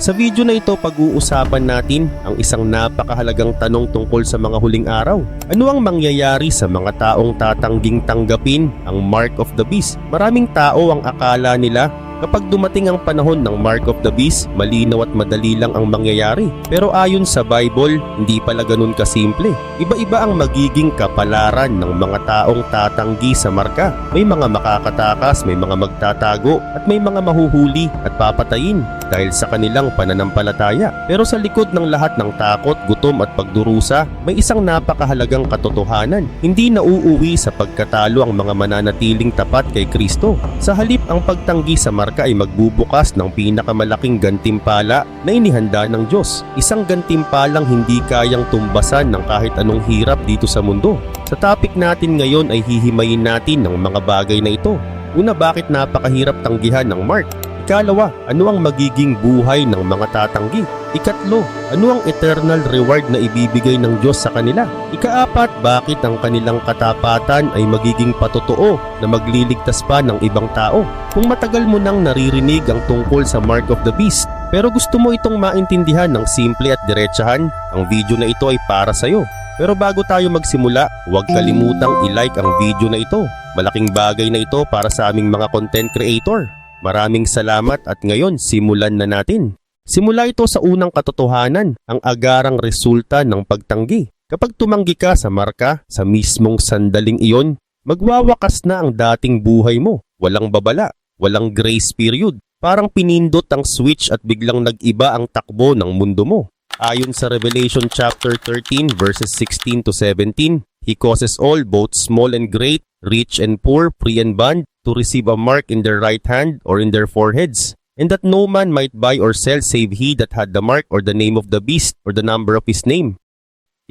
Sa video na ito pag-uusapan natin ang isang napakahalagang tanong tungkol sa mga huling araw. Ano ang mangyayari sa mga taong tatangging tanggapin ang Mark of the Beast? Maraming tao ang akala nila Kapag dumating ang panahon ng Mark of the Beast, malinaw at madali lang ang mangyayari. Pero ayon sa Bible, hindi pala ganun kasimple. Iba-iba ang magiging kapalaran ng mga taong tatanggi sa marka. May mga makakatakas, may mga magtatago, at may mga mahuhuli at papatayin dahil sa kanilang pananampalataya. Pero sa likod ng lahat ng takot, gutom at pagdurusa, may isang napakahalagang katotohanan. Hindi nauuwi sa pagkatalo ang mga mananatiling tapat kay Kristo. Sa halip ang pagtanggi sa marka ay magbubukas ng pinakamalaking gantimpala na inihanda ng Diyos. Isang gantimpalang hindi kayang tumbasan ng kahit anong hirap dito sa mundo. Sa topic natin ngayon ay hihimayin natin ng mga bagay na ito. Una, bakit napakahirap tanggihan ng Mark? Ikalawa, ano ang magiging buhay ng mga tatanggi? Ikatlo, ano ang eternal reward na ibibigay ng Diyos sa kanila? Ikaapat, bakit ang kanilang katapatan ay magiging patotoo na magliligtas pa ng ibang tao? Kung matagal mo nang naririnig ang tungkol sa Mark of the Beast, pero gusto mo itong maintindihan ng simple at diretsahan, ang video na ito ay para sa'yo. Pero bago tayo magsimula, huwag kalimutang i-like ang video na ito. Malaking bagay na ito para sa aming mga content creator. Maraming salamat at ngayon simulan na natin. Simula ito sa unang katotohanan, ang agarang resulta ng pagtanggi. Kapag tumanggi ka sa marka, sa mismong sandaling iyon, magwawakas na ang dating buhay mo. Walang babala, walang grace period. Parang pinindot ang switch at biglang nag-iba ang takbo ng mundo mo. Ayon sa Revelation chapter 13 verses 16 to 17, He causes all, both small and great, rich and poor, free and bond, to receive a mark in their right hand or in their foreheads, and that no man might buy or sell save he that had the mark or the name of the beast or the number of his name.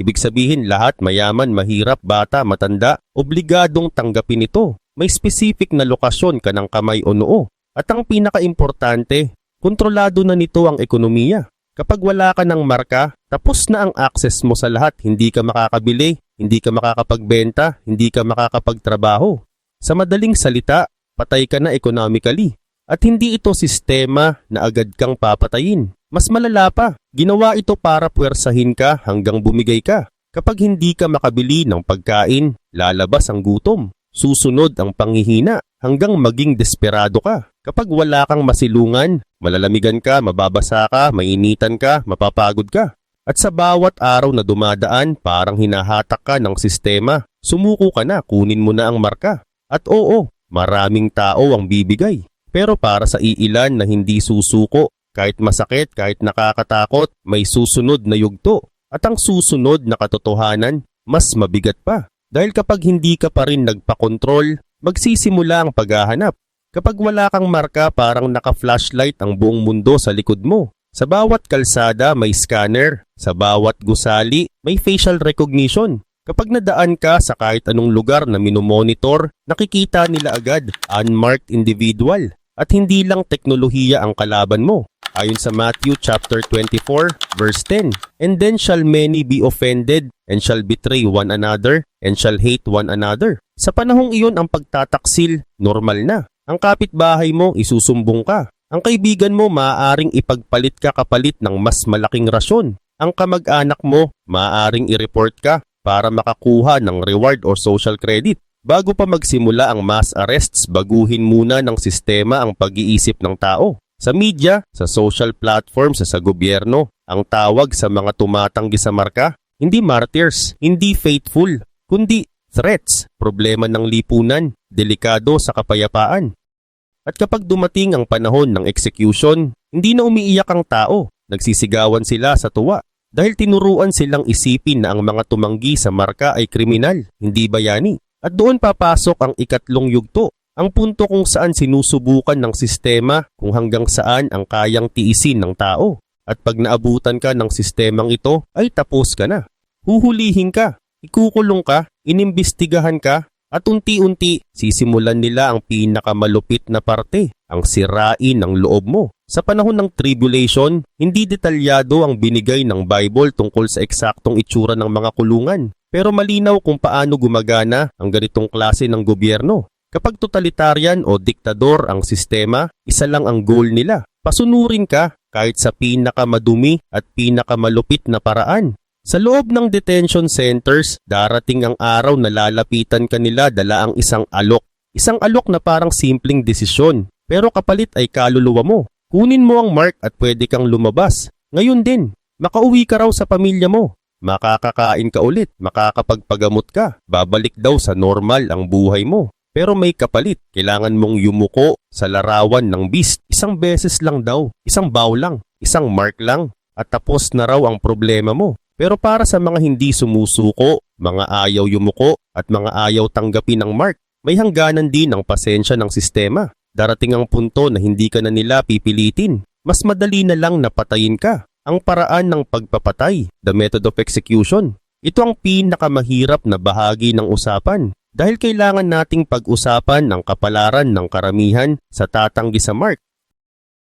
Ibig sabihin lahat mayaman, mahirap, bata, matanda, obligadong tanggapin ito. May specific na lokasyon ka ng kamay o noo. At ang pinaka-importante, kontrolado na nito ang ekonomiya. Kapag wala ka ng marka, tapos na ang access mo sa lahat. Hindi ka makakabili, hindi ka makakapagbenta, hindi ka makakapagtrabaho. Sa madaling salita, patay ka na economically. At hindi ito sistema na agad kang papatayin. Mas malala pa, ginawa ito para puwersahin ka hanggang bumigay ka. Kapag hindi ka makabili ng pagkain, lalabas ang gutom. Susunod ang panghihina hanggang maging desperado ka. Kapag wala kang masilungan, malalamigan ka, mababasa ka, mainitan ka, mapapagod ka. At sa bawat araw na dumadaan, parang hinahatak ka ng sistema. Sumuko ka na, kunin mo na ang marka. At oo, maraming tao ang bibigay. Pero para sa iilan na hindi susuko, kahit masakit, kahit nakakatakot, may susunod na yugto. At ang susunod na katotohanan, mas mabigat pa. Dahil kapag hindi ka pa rin nagpakontrol, magsisimula ang paghahanap. Kapag wala kang marka, parang naka-flashlight ang buong mundo sa likod mo. Sa bawat kalsada may scanner, sa bawat gusali may facial recognition. Kapag nadaan ka sa kahit anong lugar na minomonitor, nakikita nila agad unmarked individual at hindi lang teknolohiya ang kalaban mo. Ayon sa Matthew chapter 24 verse 10, And then shall many be offended and shall betray one another and shall hate one another. Sa panahong iyon ang pagtataksil, normal na. Ang kapitbahay mo, isusumbong ka. Ang kaibigan mo, maaaring ipagpalit ka kapalit ng mas malaking rasyon. Ang kamag-anak mo, maaaring i-report ka para makakuha ng reward or social credit. Bago pa magsimula ang mass arrests, baguhin muna ng sistema ang pag-iisip ng tao. Sa media, sa social platforms, sa gobyerno, ang tawag sa mga tumatanggi sa marka, hindi martyrs, hindi faithful, kundi threats, problema ng lipunan, delikado sa kapayapaan. At kapag dumating ang panahon ng execution, hindi na umiiyak ang tao, nagsisigawan sila sa tuwa. Dahil tinuruan silang isipin na ang mga tumanggi sa marka ay kriminal, hindi bayani. At doon papasok ang ikatlong yugto, ang punto kung saan sinusubukan ng sistema kung hanggang saan ang kayang tiisin ng tao. At pag naabutan ka ng sistemang ito, ay tapos ka na. Huhulihin ka, ikukulong ka, inimbestigahan ka, at unti-unti sisimulan nila ang pinakamalupit na parte, ang sirain ng loob mo. Sa panahon ng tribulation, hindi detalyado ang binigay ng Bible tungkol sa eksaktong itsura ng mga kulungan. Pero malinaw kung paano gumagana ang ganitong klase ng gobyerno. Kapag totalitarian o diktador ang sistema, isa lang ang goal nila. Pasunurin ka, kahit sa pinakamadumi at pinakamalupit na paraan. Sa loob ng detention centers, darating ang araw na lalapitan kanila dala ang isang alok. Isang alok na parang simpleng desisyon, pero kapalit ay kaluluwa mo. Kunin mo ang mark at pwede kang lumabas. Ngayon din, makauwi ka raw sa pamilya mo. Makakakain ka ulit, makakapagpagamot ka, babalik daw sa normal ang buhay mo. Pero may kapalit, kailangan mong yumuko sa larawan ng beast. Isang beses lang daw, isang bow lang, isang mark lang, at tapos na raw ang problema mo. Pero para sa mga hindi sumusuko, mga ayaw yumuko, at mga ayaw tanggapin ng mark, may hangganan din ang pasensya ng sistema. Darating ang punto na hindi ka na nila pipilitin. Mas madali na lang na patayin ka. Ang paraan ng pagpapatay, the method of execution. Ito ang pinakamahirap na bahagi ng usapan dahil kailangan nating pag-usapan ang kapalaran ng karamihan sa tatanggi sa Mark.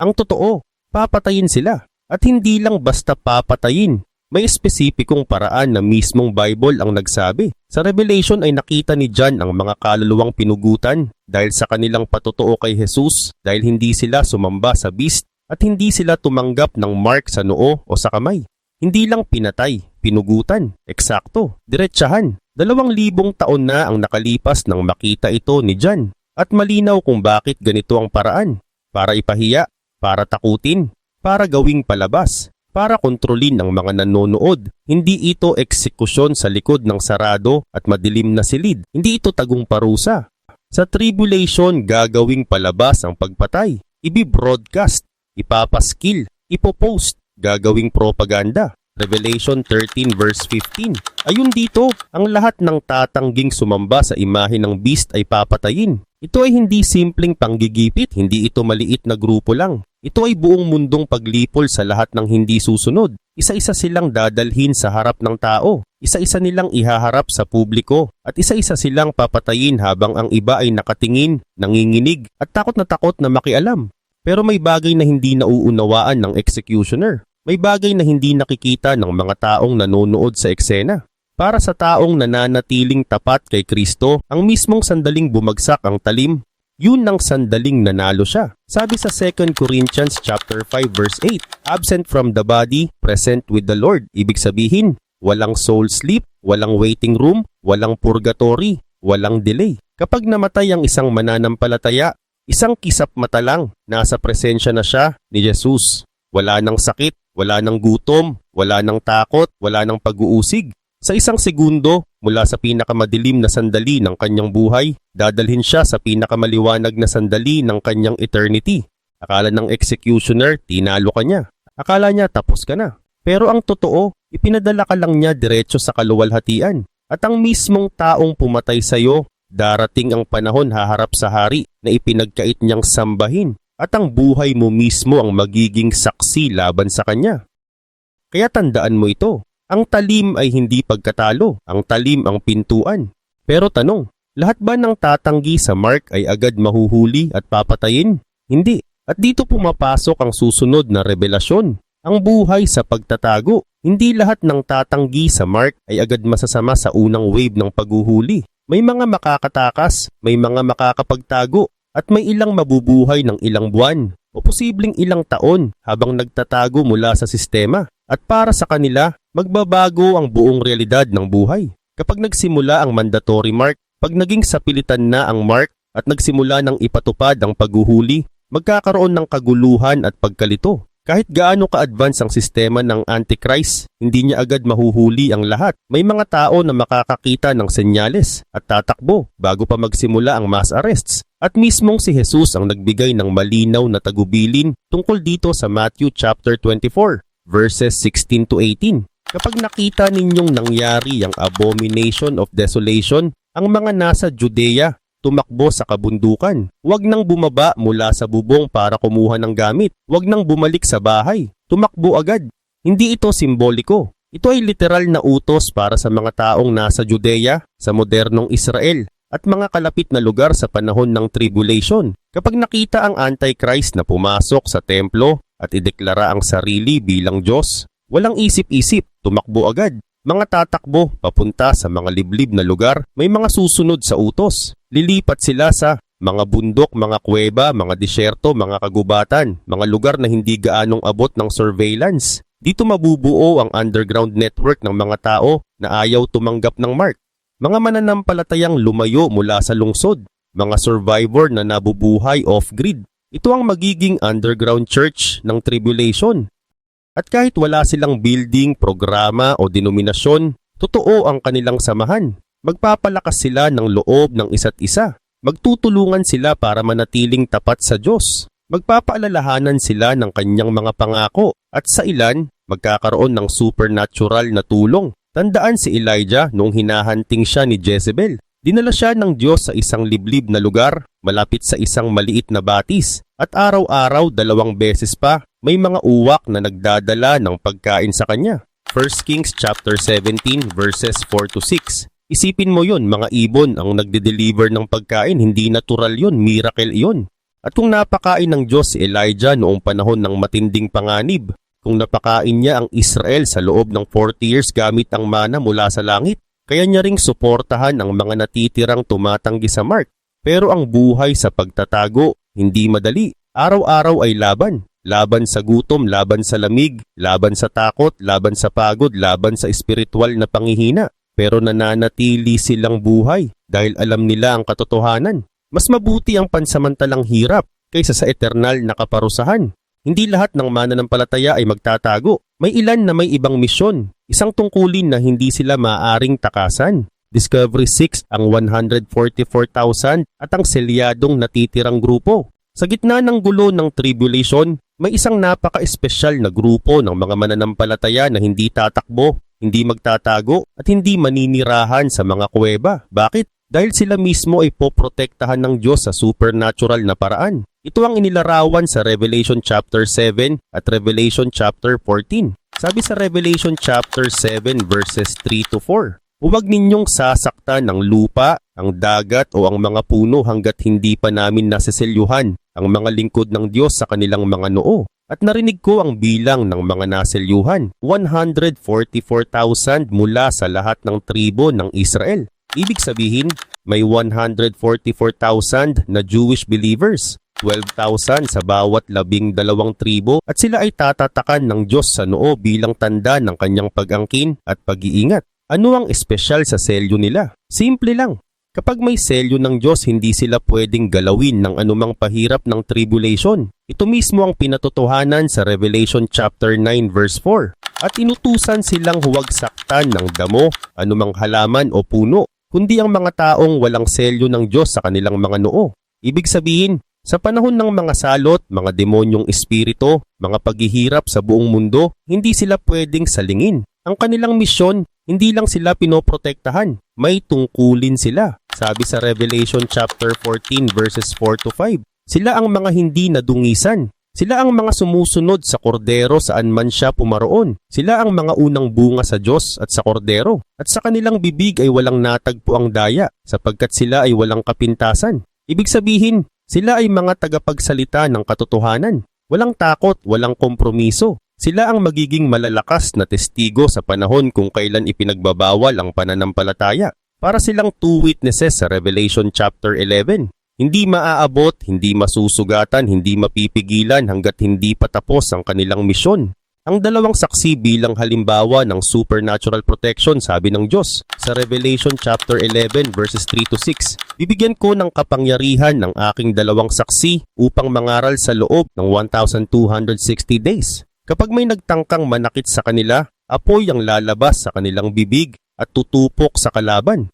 Ang totoo, papatayin sila at hindi lang basta papatayin. May espesipikong paraan na mismong Bible ang nagsabi. Sa Revelation ay nakita ni John ang mga kaluluwang pinugutan dahil sa kanilang patotoo kay Jesus dahil hindi sila sumamba sa beast at hindi sila tumanggap ng mark sa noo o sa kamay. Hindi lang pinatay, pinugutan, eksakto, diretsahan. Dalawang libong taon na ang nakalipas nang makita ito ni John at malinaw kung bakit ganito ang paraan. Para ipahiya, para takutin, para gawing palabas, para kontrolin ang mga nanonood. Hindi ito eksekusyon sa likod ng sarado at madilim na silid. Hindi ito tagong parusa. Sa tribulation, gagawing palabas ang pagpatay. Ibi-broadcast, ipapaskil, ipopost, gagawing propaganda. Revelation 13 verse 15. Ayun dito, ang lahat ng tatangging sumamba sa imahe ng beast ay papatayin. Ito ay hindi simpleng panggigipit, hindi ito maliit na grupo lang. Ito ay buong mundong paglipol sa lahat ng hindi susunod. Isa-isa silang dadalhin sa harap ng tao. Isa-isa nilang ihaharap sa publiko. At isa-isa silang papatayin habang ang iba ay nakatingin, nanginginig at takot na takot na makialam. Pero may bagay na hindi nauunawaan ng executioner. May bagay na hindi nakikita ng mga taong nanonood sa eksena. Para sa taong nananatiling tapat kay Kristo, ang mismong sandaling bumagsak ang talim, yun ang sandaling nanalo siya. Sabi sa 2 Corinthians chapter 5 verse 8, absent from the body, present with the Lord. Ibig sabihin, walang soul sleep, walang waiting room, walang purgatory, walang delay. Kapag namatay ang isang mananampalataya, isang kisap mata lang, nasa presensya na siya ni Jesus. Wala nang sakit, wala nang gutom, wala nang takot, wala nang pag-uusig. Sa isang segundo, mula sa pinakamadilim na sandali ng kanyang buhay, dadalhin siya sa pinakamaliwanag na sandali ng kanyang eternity. Akala ng executioner, tinalo ka niya. Akala niya tapos ka na. Pero ang totoo, ipinadala ka lang niya diretso sa kaluwalhatian. At ang mismong taong pumatay sa iyo, darating ang panahon haharap sa hari na ipinagkait niyang sambahin at ang buhay mo mismo ang magiging saksi laban sa kanya. Kaya tandaan mo ito, ang talim ay hindi pagkatalo, ang talim ang pintuan. Pero tanong, lahat ba ng tatanggi sa Mark ay agad mahuhuli at papatayin? Hindi. At dito pumapasok ang susunod na revelasyon, ang buhay sa pagtatago. Hindi lahat ng tatanggi sa Mark ay agad masasama sa unang wave ng paghuhuli. May mga makakatakas, may mga makakapagtago, at may ilang mabubuhay ng ilang buwan o posibleng ilang taon habang nagtatago mula sa sistema. At para sa kanila, magbabago ang buong realidad ng buhay. Kapag nagsimula ang mandatory mark, pag naging sapilitan na ang mark at nagsimula ng ipatupad ang paghuhuli, magkakaroon ng kaguluhan at pagkalito. Kahit gaano ka-advance ang sistema ng Antichrist, hindi niya agad mahuhuli ang lahat. May mga tao na makakakita ng senyales at tatakbo bago pa magsimula ang mass arrests. At mismong si Jesus ang nagbigay ng malinaw na tagubilin tungkol dito sa Matthew chapter 24, verses 16 to 18. Kapag nakita ninyong nangyari ang abomination of desolation, ang mga nasa Judea tumakbo sa kabundukan. Huwag nang bumaba mula sa bubong para kumuha ng gamit. Huwag nang bumalik sa bahay. Tumakbo agad. Hindi ito simboliko. Ito ay literal na utos para sa mga taong nasa Judea, sa modernong Israel, at mga kalapit na lugar sa panahon ng tribulation. Kapag nakita ang Antichrist na pumasok sa templo at ideklara ang sarili bilang Diyos, walang isip-isip, tumakbo agad. Mga tatakbo papunta sa mga liblib na lugar, may mga susunod sa utos. Lilipat sila sa Mga bundok, mga kuweba, mga disyerto, mga kagubatan, mga lugar na hindi gaanong abot ng surveillance. Dito mabubuo ang underground network ng mga tao na ayaw tumanggap ng mark. Mga mananampalatayang lumayo mula sa lungsod, mga survivor na nabubuhay off-grid. Ito ang magiging underground church ng tribulation. At kahit wala silang building, programa o denominasyon, totoo ang kanilang samahan. Magpapalakas sila ng loob ng isa't isa. Magtutulungan sila para manatiling tapat sa Diyos. Magpapaalalahanan sila ng kanyang mga pangako at sa ilan, magkakaroon ng supernatural na tulong. Tandaan si Elijah nung hinahanting siya ni Jezebel. Dinala siya ng Diyos sa isang liblib na lugar, malapit sa isang maliit na batis. At araw-araw dalawang beses pa, may mga uwak na nagdadala ng pagkain sa kanya. 1 Kings chapter 17 verses 4 to 6. Isipin mo yon mga ibon ang nagde-deliver ng pagkain, hindi natural yon, miracle yon. At kung napakain ng Diyos si Elijah noong panahon ng matinding panganib, kung napakain niya ang Israel sa loob ng 40 years gamit ang mana mula sa langit, kaya niya ring suportahan ang mga natitirang tumatanggi sa Mark. Pero ang buhay sa pagtatago, hindi madali. Araw-araw ay laban. Laban sa gutom, laban sa lamig, laban sa takot, laban sa pagod, laban sa espiritual na pangihina. Pero nananatili silang buhay dahil alam nila ang katotohanan. Mas mabuti ang pansamantalang hirap kaysa sa eternal na kaparusahan. Hindi lahat ng mananampalataya ay magtatago. May ilan na may ibang misyon, isang tungkulin na hindi sila maaring takasan. Discovery 6 ang 144,000 at ang selyadong natitirang grupo. Sa gitna ng gulo ng tribulation, may isang napaka-espesyal na grupo ng mga mananampalataya na hindi tatakbo, hindi magtatago at hindi maninirahan sa mga kuweba. Bakit? Dahil sila mismo ay poprotektahan ng Diyos sa supernatural na paraan. Ito ang inilarawan sa Revelation chapter 7 at Revelation chapter 14. Sabi sa Revelation chapter 7 verses 3 to 4, Huwag ninyong sasaktan ng lupa, ang dagat o ang mga puno hanggat hindi pa namin naseselyuhan ang mga lingkod ng Diyos sa kanilang mga noo. At narinig ko ang bilang ng mga naselyuhan, 144,000 mula sa lahat ng tribo ng Israel. Ibig sabihin, may 144,000 na Jewish believers, 12,000 sa bawat labing dalawang tribo at sila ay tatatakan ng Diyos sa noo bilang tanda ng kanyang pag-angkin at pag-iingat. Ano ang espesyal sa selyo nila? Simple lang. Kapag may selyo ng Diyos, hindi sila pwedeng galawin ng anumang pahirap ng tribulation. Ito mismo ang pinatotohanan sa Revelation chapter 9 verse 4. At inutusan silang huwag saktan ng damo, anumang halaman o puno, kundi ang mga taong walang selyo ng Diyos sa kanilang mga noo. Ibig sabihin, sa panahon ng mga salot, mga demonyong espirito, mga paghihirap sa buong mundo, hindi sila pwedeng salingin. Ang kanilang misyon, hindi lang sila pinoprotektahan, may tungkulin sila. Sabi sa Revelation chapter 14 verses 4 to 5, sila ang mga hindi nadungisan. Sila ang mga sumusunod sa kordero saan man siya pumaroon. Sila ang mga unang bunga sa Diyos at sa kordero. At sa kanilang bibig ay walang natagpo ang daya sapagkat sila ay walang kapintasan. Ibig sabihin, sila ay mga tagapagsalita ng katotohanan. Walang takot, walang kompromiso. Sila ang magiging malalakas na testigo sa panahon kung kailan ipinagbabawal ang pananampalataya. Para silang two witnesses sa Revelation chapter 11. Hindi maaabot, hindi masusugatan, hindi mapipigilan hanggat hindi patapos ang kanilang misyon. Ang dalawang saksi bilang halimbawa ng supernatural protection sabi ng Diyos sa Revelation chapter 11 verses 3 to 6. Bibigyan ko ng kapangyarihan ng aking dalawang saksi upang mangaral sa loob ng 1,260 days. Kapag may nagtangkang manakit sa kanila, apoy ang lalabas sa kanilang bibig at tutupok sa kalaban.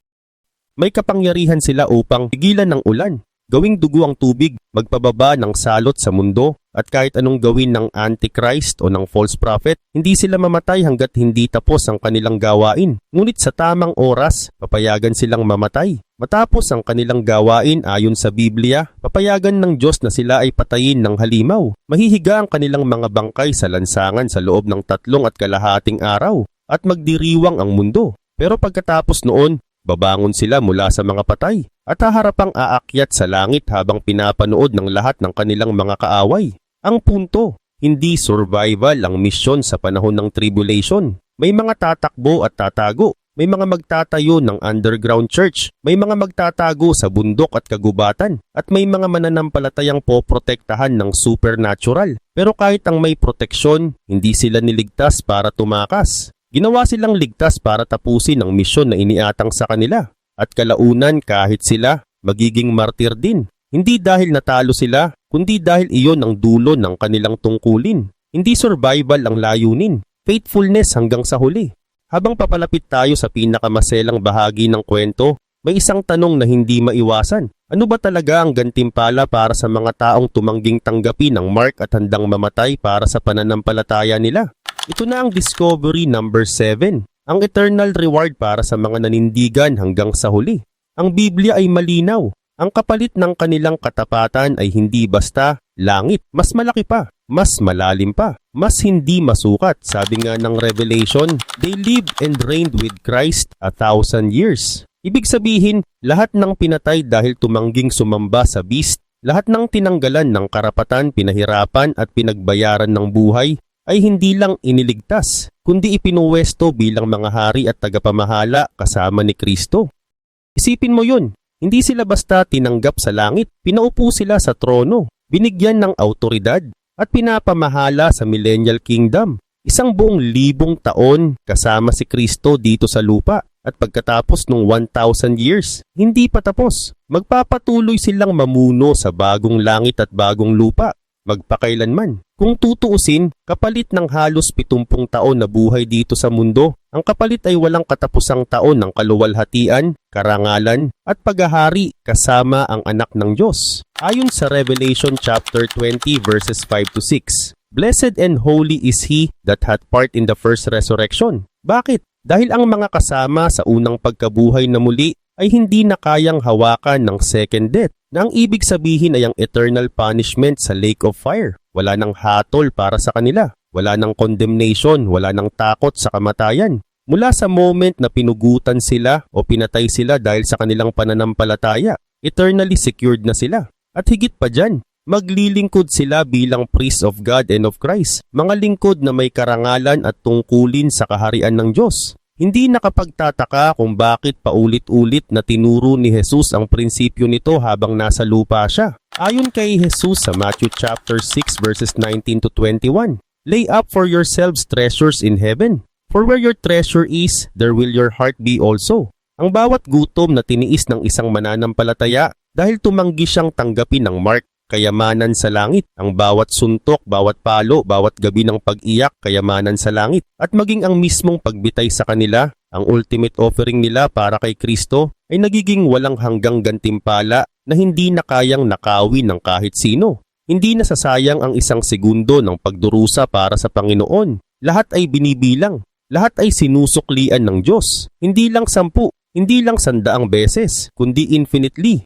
May kapangyarihan sila upang pigilan ng ulan, gawing dugo ang tubig, magpababa ng salot sa mundo, at kahit anong gawin ng Antichrist o ng false prophet, hindi sila mamatay hanggat hindi tapos ang kanilang gawain. Ngunit sa tamang oras, papayagan silang mamatay. Matapos ang kanilang gawain ayon sa Biblia, papayagan ng Diyos na sila ay patayin ng halimaw. Mahihiga ang kanilang mga bangkay sa lansangan sa loob ng tatlong at kalahating araw at magdiriwang ang mundo. Pero pagkatapos noon, babangon sila mula sa mga patay at haharapang aakyat sa langit habang pinapanood ng lahat ng kanilang mga kaaway. Ang punto, hindi survival ang misyon sa panahon ng tribulation. May mga tatakbo at tatago. may mga magtatayo ng underground church, may mga magtatago sa bundok at kagubatan, at may mga mananampalatayang poprotektahan ng supernatural. Pero kahit ang may proteksyon, hindi sila niligtas para tumakas. Ginawa silang ligtas para tapusin ang misyon na iniatang sa kanila. At kalaunan kahit sila, magiging martir din. Hindi dahil natalo sila, kundi dahil iyon ang dulo ng kanilang tungkulin. Hindi survival ang layunin, faithfulness hanggang sa huli. Habang papalapit tayo sa pinakamaselang bahagi ng kwento, may isang tanong na hindi maiwasan. Ano ba talaga ang gantimpala para sa mga taong tumangging tanggapin ang mark at handang mamatay para sa pananampalataya nila? Ito na ang discovery number 7, ang eternal reward para sa mga nanindigan hanggang sa huli. Ang Biblia ay malinaw. Ang kapalit ng kanilang katapatan ay hindi basta langit, mas malaki pa, mas malalim pa, mas hindi masukat. Sabi nga ng Revelation, they lived and reigned with Christ a thousand years. Ibig sabihin, lahat ng pinatay dahil tumangging sumamba sa beast, lahat ng tinanggalan ng karapatan, pinahirapan at pinagbayaran ng buhay ay hindi lang iniligtas, kundi ipinuwesto bilang mga hari at tagapamahala kasama ni Kristo. Isipin mo yun, hindi sila basta tinanggap sa langit, pinaupo sila sa trono, binigyan ng autoridad at pinapamahala sa millennial kingdom. Isang buong libong taon kasama si Kristo dito sa lupa at pagkatapos ng 1,000 years, hindi pa tapos. Magpapatuloy silang mamuno sa bagong langit at bagong lupa, magpakailanman. Kung tutuusin, kapalit ng halos 70 taon na buhay dito sa mundo, ang kapalit ay walang katapusang taon ng kaluwalhatian, karangalan, at paghahari kasama ang anak ng Diyos. Ayon sa Revelation chapter 20 verses 5 to 6, Blessed and holy is he that hath part in the first resurrection. Bakit? Dahil ang mga kasama sa unang pagkabuhay na muli ay hindi na kayang hawakan ng second death na ang ibig sabihin ay ang eternal punishment sa lake of fire. Wala nang hatol para sa kanila. Wala nang condemnation, wala nang takot sa kamatayan. Mula sa moment na pinugutan sila o pinatay sila dahil sa kanilang pananampalataya, eternally secured na sila. At higit pa dyan, maglilingkod sila bilang priest of God and of Christ, mga lingkod na may karangalan at tungkulin sa kaharian ng Diyos. Hindi nakapagtataka kung bakit paulit-ulit na tinuro ni Jesus ang prinsipyo nito habang nasa lupa siya. Ayon kay Jesus sa Matthew chapter 6 verses 19 to 21, Lay up for yourselves treasures in heaven, for where your treasure is, there will your heart be also. Ang bawat gutom na tiniis ng isang mananampalataya dahil tumanggi siyang tanggapin ng mark kayamanan sa langit. Ang bawat suntok, bawat palo, bawat gabi ng pag-iyak, kayamanan sa langit. At maging ang mismong pagbitay sa kanila, ang ultimate offering nila para kay Kristo, ay nagiging walang hanggang gantimpala na hindi na kayang nakawin ng kahit sino. Hindi nasasayang ang isang segundo ng pagdurusa para sa Panginoon. Lahat ay binibilang. Lahat ay sinusuklian ng Diyos. Hindi lang sampu, hindi lang sandaang beses, kundi infinitely.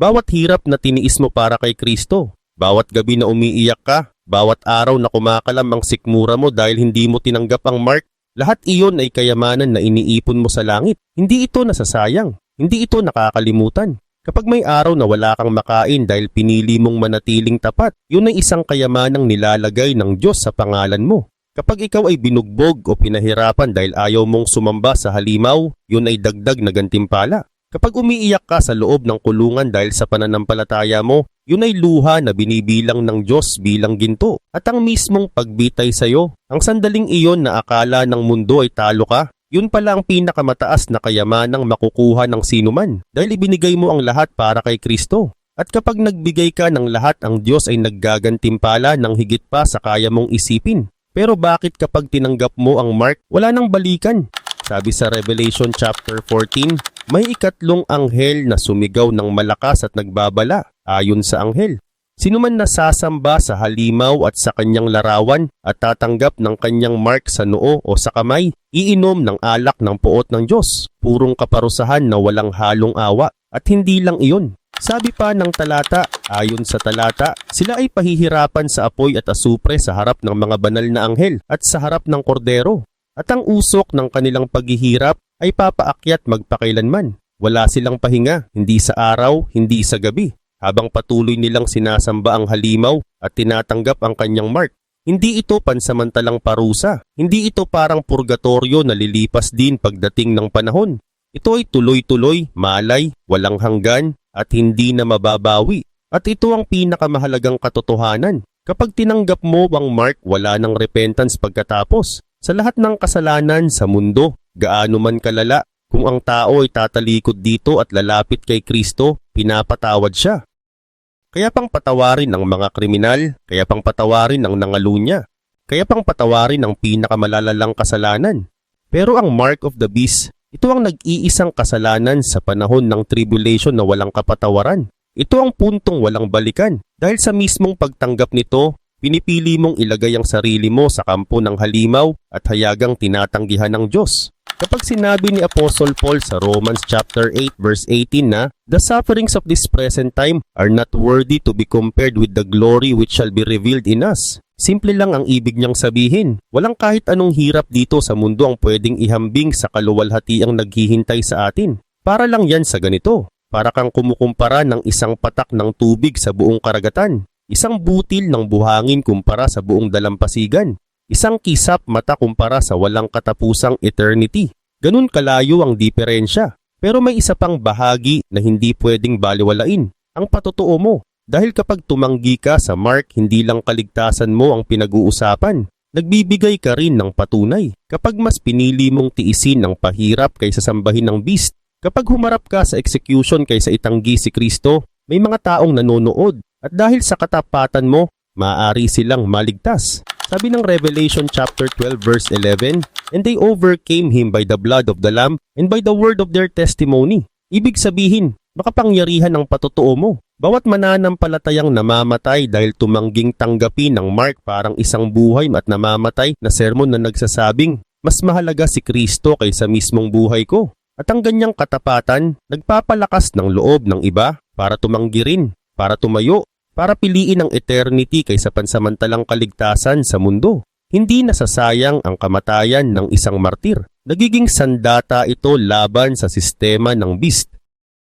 Bawat hirap na tiniis mo para kay Kristo, bawat gabi na umiiyak ka, bawat araw na kumakalam ang sikmura mo dahil hindi mo tinanggap ang mark, lahat iyon ay kayamanan na iniipon mo sa langit. Hindi ito nasasayang, hindi ito nakakalimutan. Kapag may araw na wala kang makain dahil pinili mong manatiling tapat, yun ay isang kayamanang nilalagay ng Diyos sa pangalan mo. Kapag ikaw ay binugbog o pinahirapan dahil ayaw mong sumamba sa halimaw, yun ay dagdag na gantimpala. Kapag umiiyak ka sa loob ng kulungan dahil sa pananampalataya mo, yun ay luha na binibilang ng Diyos bilang ginto. At ang mismong pagbitay sa iyo, ang sandaling iyon na akala ng mundo ay talo ka, yun pala ang pinakamataas na kayamanang makukuha ng sinuman dahil ibinigay mo ang lahat para kay Kristo. At kapag nagbigay ka ng lahat, ang Diyos ay naggagantimpala ng higit pa sa kaya mong isipin. Pero bakit kapag tinanggap mo ang mark, wala nang balikan? Sabi sa Revelation chapter 14, may ikatlong anghel na sumigaw ng malakas at nagbabala ayon sa anghel. Sino man nasasamba sa halimaw at sa kanyang larawan at tatanggap ng kanyang mark sa noo o sa kamay, iinom ng alak ng puot ng Diyos, purong kaparusahan na walang halong awa. At hindi lang iyon. Sabi pa ng talata, ayon sa talata, sila ay pahihirapan sa apoy at asupre sa harap ng mga banal na anghel at sa harap ng kordero. At ang usok ng kanilang paghihirap ay papaakyat magpakailanman. Wala silang pahinga, hindi sa araw, hindi sa gabi, habang patuloy nilang sinasamba ang halimaw at tinatanggap ang kanyang mark. Hindi ito pansamantalang parusa. Hindi ito parang purgatorio na lilipas din pagdating ng panahon. Ito ay tuloy-tuloy, malay, walang hanggan, at hindi na mababawi. At ito ang pinakamahalagang katotohanan. Kapag tinanggap mo ang mark, wala ng repentance pagkatapos. Sa lahat ng kasalanan sa mundo, gaano man kalala, kung ang tao ay tatalikod dito at lalapit kay Kristo, pinapatawad siya. Kaya pang patawarin ang mga kriminal, kaya pang patawarin ang nangalunya, kaya pang patawarin ang pinakamalalang kasalanan. Pero ang mark of the beast, ito ang nag-iisang kasalanan sa panahon ng tribulation na walang kapatawaran. Ito ang puntong walang balikan. Dahil sa mismong pagtanggap nito, pinipili mong ilagay ang sarili mo sa kampo ng halimaw at hayagang tinatanggihan ng Diyos. Kapag sinabi ni Apostle Paul sa Romans chapter 8 verse 18 na, The sufferings of this present time are not worthy to be compared with the glory which shall be revealed in us. Simple lang ang ibig niyang sabihin. Walang kahit anong hirap dito sa mundo ang pwedeng ihambing sa kaluwalhatiang naghihintay sa atin. Para lang yan sa ganito. Para kang kumukumpara ng isang patak ng tubig sa buong karagatan. Isang butil ng buhangin kumpara sa buong dalampasigan. Isang kisap mata kumpara sa walang katapusang eternity. Ganun kalayo ang diferensya. Pero may isa pang bahagi na hindi pwedeng baliwalain. Ang patotoo mo. Dahil kapag tumanggi ka sa mark, hindi lang kaligtasan mo ang pinag-uusapan. Nagbibigay ka rin ng patunay. Kapag mas pinili mong tiisin ang pahirap kaysa sambahin ng beast, kapag humarap ka sa execution kaysa itanggi si Kristo, may mga taong nanonood. At dahil sa katapatan mo, maaari silang maligtas. Sabi ng Revelation chapter 12 verse 11, And they overcame him by the blood of the Lamb and by the word of their testimony. Ibig sabihin, makapangyarihan ang patotoo mo. Bawat mananampalatayang namamatay dahil tumangging tanggapin ng Mark parang isang buhay at namamatay na sermon na nagsasabing, mas mahalaga si Kristo kaysa mismong buhay ko. At ang ganyang katapatan, nagpapalakas ng loob ng iba para tumanggi rin, para tumayo, para piliin ang eternity kaysa pansamantalang kaligtasan sa mundo. Hindi nasasayang ang kamatayan ng isang martir. Nagiging sandata ito laban sa sistema ng beast.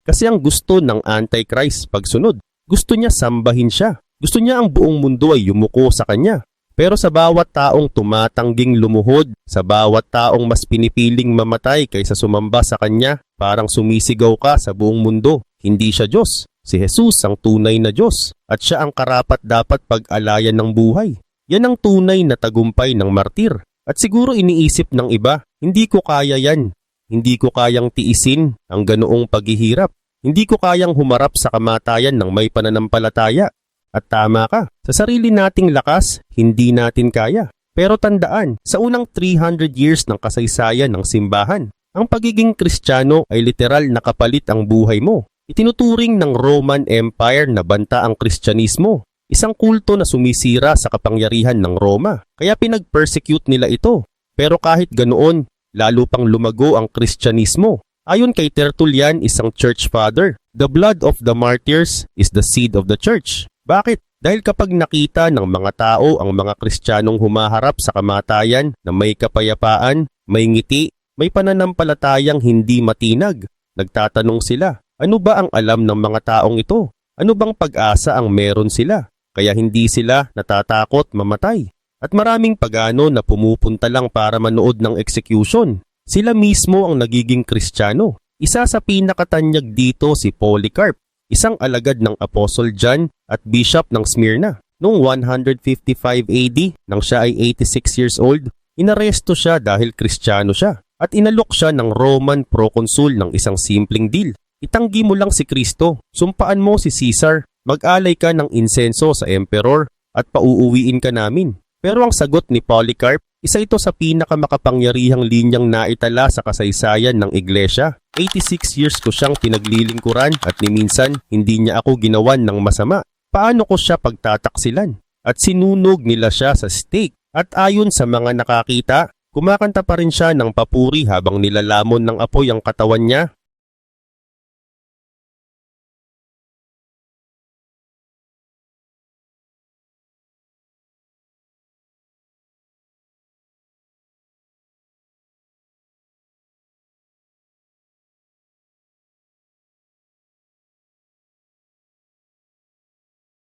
Kasi ang gusto ng Antichrist pagsunod, gusto niya sambahin siya. Gusto niya ang buong mundo ay yumuko sa kanya. Pero sa bawat taong tumatangging lumuhod, sa bawat taong mas pinipiling mamatay kaysa sumamba sa kanya, parang sumisigaw ka sa buong mundo. Hindi siya Diyos. Si Jesus ang tunay na Diyos at siya ang karapat dapat pag-alayan ng buhay. Yan ang tunay na tagumpay ng martir. At siguro iniisip ng iba, hindi ko kaya yan. Hindi ko kayang tiisin ang ganoong paghihirap. Hindi ko kayang humarap sa kamatayan ng may pananampalataya. At tama ka, sa sarili nating lakas, hindi natin kaya. Pero tandaan, sa unang 300 years ng kasaysayan ng simbahan, ang pagiging kristyano ay literal na kapalit ang buhay mo. Itinuturing ng Roman Empire na banta ang kristyanismo, isang kulto na sumisira sa kapangyarihan ng Roma, kaya pinag-persecute nila ito. Pero kahit ganoon, lalo pang lumago ang kristyanismo. Ayon kay Tertullian, isang church father, the blood of the martyrs is the seed of the church. Bakit? Dahil kapag nakita ng mga tao ang mga kristyanong humaharap sa kamatayan na may kapayapaan, may ngiti, may pananampalatayang hindi matinag, nagtatanong sila, ano ba ang alam ng mga taong ito? Ano bang pag-asa ang meron sila? Kaya hindi sila natatakot mamatay. At maraming pagano na pumupunta lang para manood ng execution. Sila mismo ang nagiging kristyano. Isa sa pinakatanyag dito si Polycarp, isang alagad ng Apostle John at Bishop ng Smyrna. Noong 155 AD, nang siya ay 86 years old, inaresto siya dahil kristyano siya at inalok siya ng Roman proconsul ng isang simpleng deal. Itanggi mo lang si Kristo, sumpaan mo si Caesar, mag-alay ka ng insenso sa emperor at pauuwiin ka namin. Pero ang sagot ni Polycarp, isa ito sa pinakamakapangyarihang linyang naitala sa kasaysayan ng iglesia. 86 years ko siyang pinaglilingkuran at ni minsan hindi niya ako ginawan ng masama. Paano ko siya pagtataksilan? At sinunog nila siya sa stake. At ayon sa mga nakakita, kumakanta pa rin siya ng papuri habang nilalamon ng apoy ang katawan niya